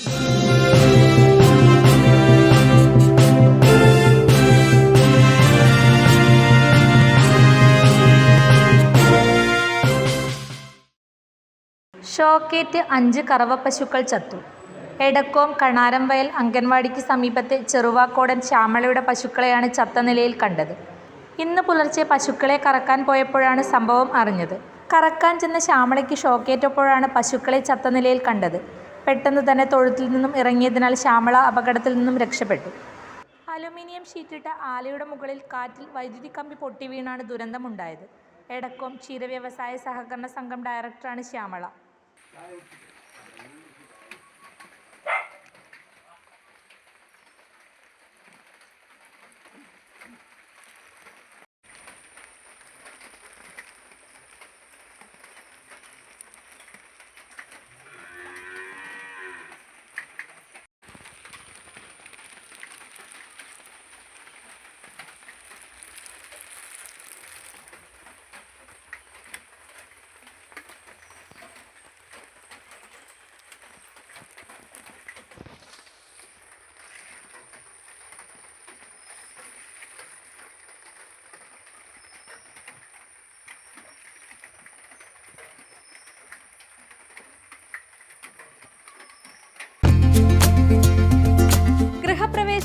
ഷോക്കേറ്റ് അഞ്ച് കറവ പശുക്കൾ ചത്തു. എടക്കോം കണാരംവയൽ അംഗൻവാടിക്ക് സമീപത്തെ ചെറുവാക്കോടൻ ശ്യാമളയുടെ പശുക്കളെയാണ് ചത്ത നിലയിൽ കണ്ടത്. ഇന്ന് പുലർച്ചെ പശുക്കളെ കറക്കാൻ പോയപ്പോഴാണ് സംഭവം അറിഞ്ഞത്. കറക്കാൻ ചെന്ന ശ്യാമളയ്ക്ക് ഷോക്കേറ്റപ്പോഴാണ് പശുക്കളെ ചത്ത നിലയിൽ കണ്ടത്. പെട്ടെന്ന് തന്നെ തൊഴുത്തിൽ നിന്നും ഇറങ്ങിയതിനാൽ ശ്യാമള അപകടത്തിൽ നിന്നും രക്ഷപ്പെട്ടു. അലുമിനിയം ഷീറ്റിട്ട ആലയുടെ മുകളിൽ കാറ്റിൽ വൈദ്യുതി കമ്പി പൊട്ടി വീണാണ് ദുരന്തമുണ്ടായത്. എടക്കോം ക്ഷീരവ്യവസായ സഹകരണ സംഘം ഡയറക്ടറാണ് ശ്യാമള.